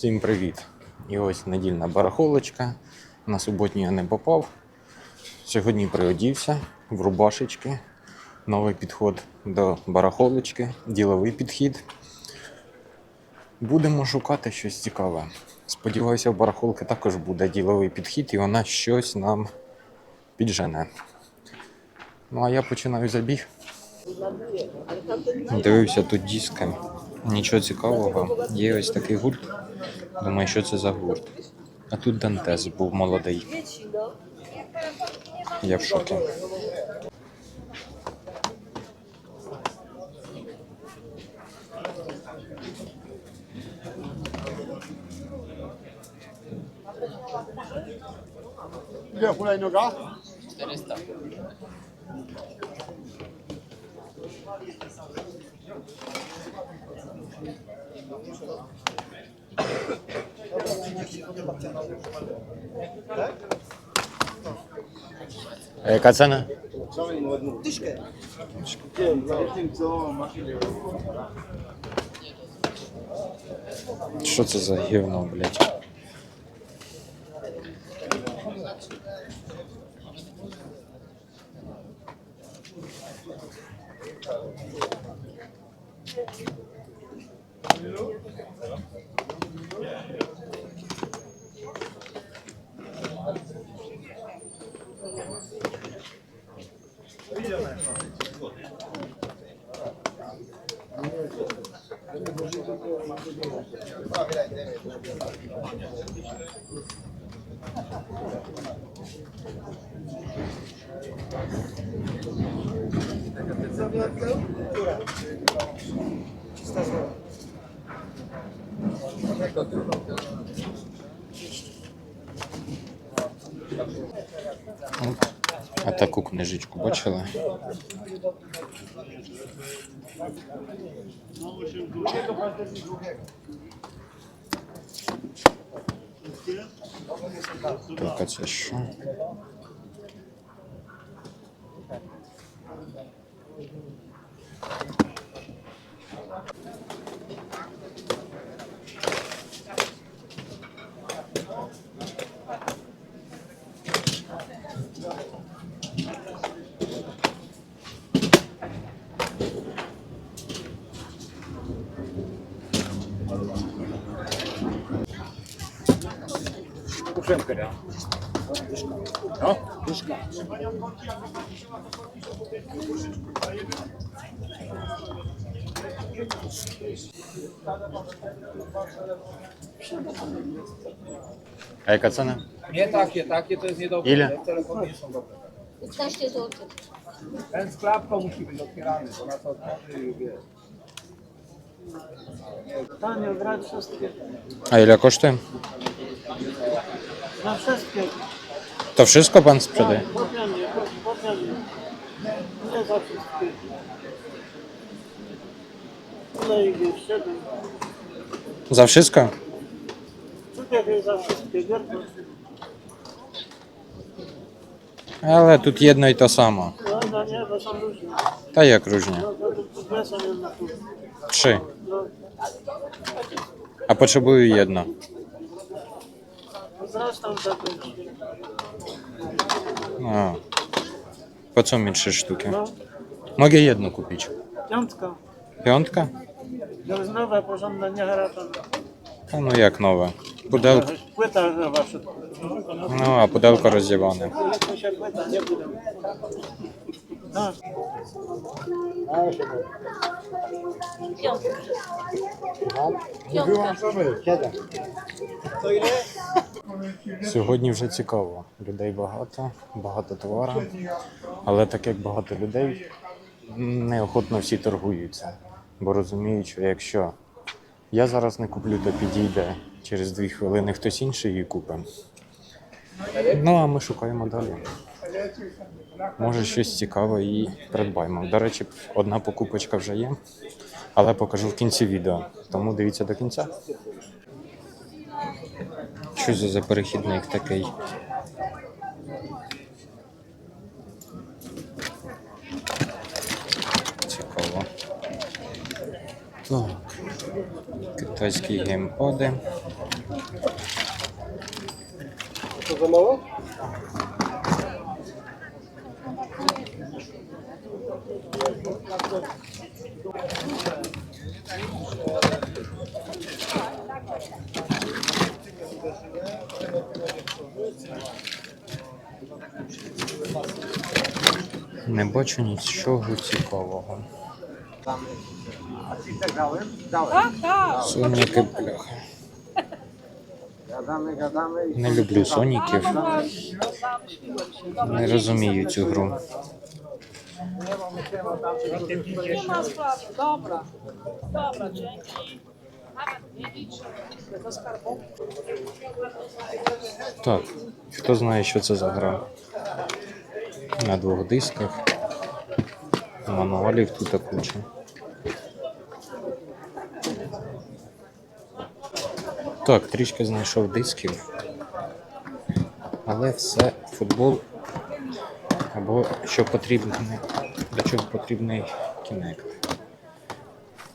Всім привіт! І ось недільна барахолочка. На суботню я не попав. Сьогодні приодівся в рубашечки. Новий підход до барахолочки, діловий підхід. Будемо шукати щось цікаве. Сподіваюся, в барахолки також буде діловий підхід і вона щось нам піджене. Ну а я починаю забіг. Дивився тут диски. Нічого цікавого. Є ось такий гурт. Думаю, що це за гурт. А тут Дантес був молодий. Я в шокі. А яка ціна? Що це за гівно, блядь? А таку книжечку бачили? Так, а це що? Ósemkę da. No? Dyszka. A jaka cena? Nie takie, takie to jest niedobre. Ile? Telefony nie są dobre. 15 zł. Ten z klapką musi być otwierany, bo na to otworzy wie. Tanio, brać wszystkie. A ile koszty? Na wszystkie. To wszystko pan sprzedaje? Tak, potem nie, potem. Nie za wszystkie. Za wszystko? Jest za wszystkie. Ale tu jedno i to samo. No. Ta jak różnie? Trzy. A potrzebuję jedno. no zresztą to będzie. Po co mi trzy sztuki? No. Mogę jedno kupić. piątka. Piątka? Jest nowe, porządne, nie haratowe. A no jak nowe. Pudełko. Płyta nowa wszystko. To się płyta, nie pudełko. No, Piątka. Piątka. Сьогодні вже цікаво. Людей багато, багато товару. Але так як багато людей, неохотно всі торгуються. Бо розуміють, що якщо я зараз не куплю, то підійде через дві хвилини хтось інший її купить. Ну а ми шукаємо далі. Може, щось цікаве і придбаємо. До речі, одна покупочка вже є, але покажу в кінці відео. Тому дивіться до кінця. Що за перехідник такий? Цікаво. Так. Китайські геймпади. Mało? Не бачу нічого цікавого. Соніки, бляха. Не люблю соніків. Не rozumію цю гру. Do skarbu. Так, хто знає, що це за гра? На двох дисках. Мануалів тут куча. Так, трішки знайшов дисків. Але все футбол. Або що потрібно, для чого потрібний кінект.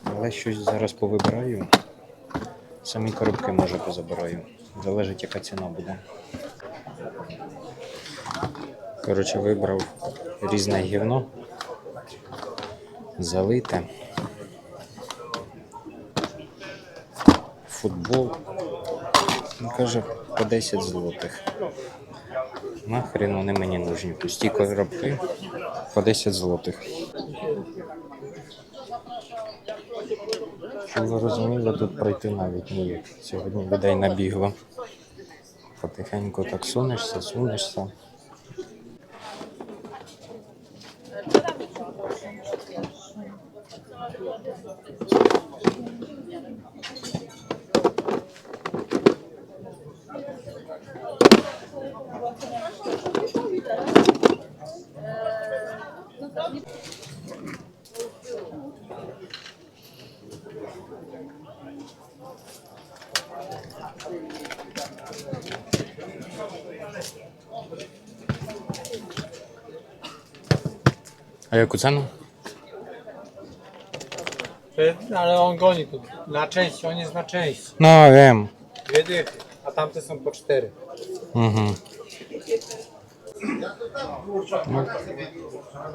Але щось зараз повибираю. Самі коробки може позабираю. Залежить, яка ціна буде. Коротше, вибрав різне гівно. Залите. Футбол. Він каже, по 10 злотих. Нахрен вони мені нужні. Пусті коробки по 10 злотих. Щоб ви розуміли, тут пройти навіть ніяк. Сьогодні людей набігло. Потихеньку так сунешся, сунешся. А яку ціну? Ale on goni tu na części, on jest na części. Ну, wiem. Dwie dychy, a tamte są po cztery. Угу. Ну,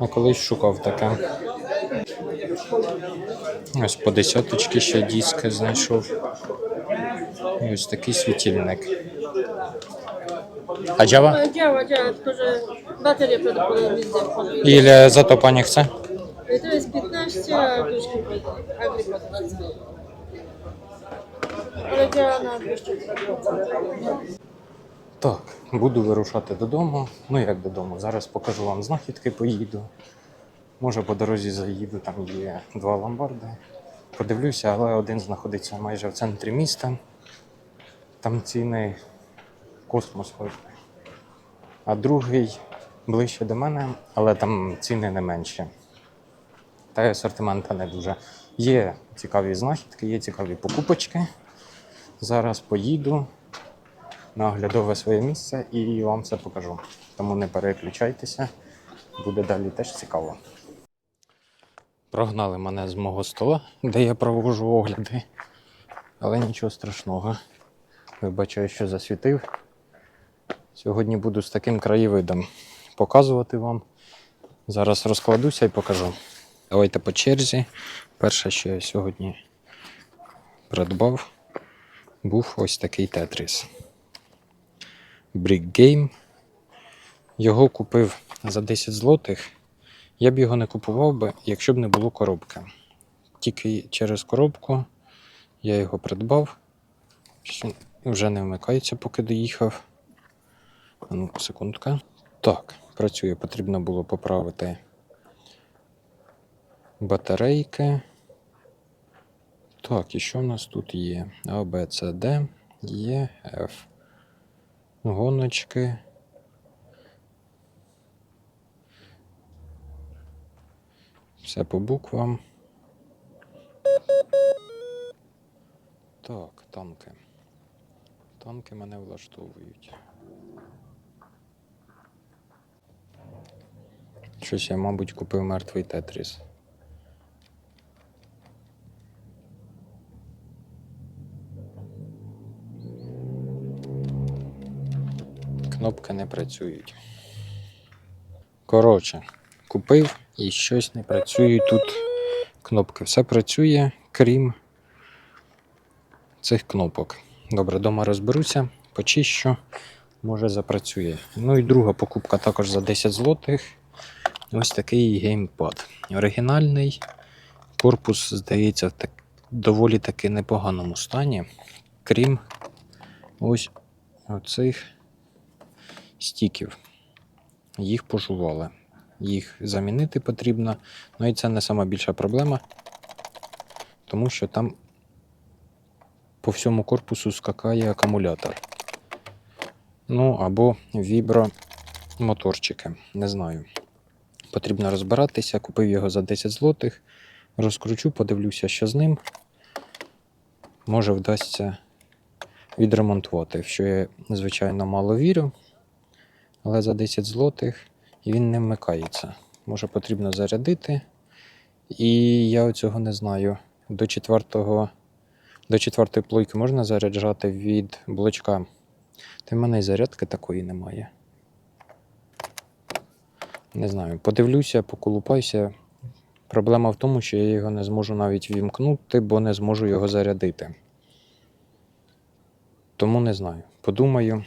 я колись шукав таке. Ось по десяточки ще диски знайшов. І ось такий світильник. А Java? Działa, działa, tylko że bateria prawdopodobnie zdechła. Ile za to pani chce? To jest 15, a agri 20. Ale działa na 200%. Так, буду вирушати додому. Ну як додому? Зараз покажу вам знахідки, поїду. Може по дорозі заїду, там є два ломбарди. Подивлюся, але один знаходиться майже в центрі міста. Там ціни космос. А другий ближче до мене, але там ціни не менші. Та й асортимента не дуже. Є цікаві знахідки, є цікаві покупочки. Зараз поїду на оглядове своє місце і вам все покажу. Тому не переключайтеся, буде далі теж цікаво. Прогнали мене з мого стола, де я проводжу огляди, але нічого страшного. Вибачаю, що засвітив. Сьогодні буду з таким краєвидом показувати вам. Зараз розкладуся і покажу. Давайте по черзі. Перше, що я сьогодні придбав, був ось такий тетріс. Brick Game. Його купив за 10 злотих. Я б його не купував би, якщо б не було коробки. Тільки через коробку я його придбав. Вже не вмикається, поки доїхав. Ну, секундка. Так, працює. Потрібно було поправити батарейки. Так, і що в нас тут є? А, Б, С, Д, Е, Ф. Гоночки. Все по буквам. Так, танки. Танки мене влаштовують. Щось я, мабуть, купив мертвий тетріс. кнопки не працюють. Коротше, купив і щось не працюють тут кнопки. Все працює, крім цих кнопок. Добре, вдома розберуся, почищу, може запрацює. Ну і друга покупка також за 10 злотих. Ось такий геймпад. Оригінальний. Корпус, здається, в так, доволі таки непоганому стані. Крім ось оцих стіків. Їх пожували. Їх замінити потрібно. Ну і це не сама більша проблема, тому що там по всьому корпусу скакає акумулятор. Ну або вібромоторчики. Не знаю. Потрібно розбиратися. Купив його за 10 злотих. Розкручу, подивлюся, що з ним. Може вдасться відремонтувати, що я, звичайно, мало вірю. Але за 10 злотих він не вмикається. Може потрібно зарядити. І я цього не знаю. До четвертого, до четвертої плойки можна заряджати від блочка. Та в мене і зарядки такої немає. Не знаю. Подивлюся, поколупаюся. Проблема в тому, що я його не зможу навіть вімкнути, бо не зможу його зарядити. Тому не знаю. Подумаю,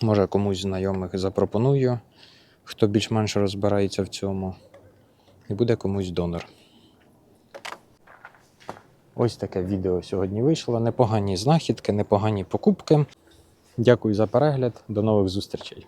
може комусь знайомих запропоную, хто більш-менш розбирається в цьому, і буде комусь донор. Ось таке відео сьогодні вийшло. Непогані знахідки, непогані покупки. Дякую за перегляд. До нових зустрічей.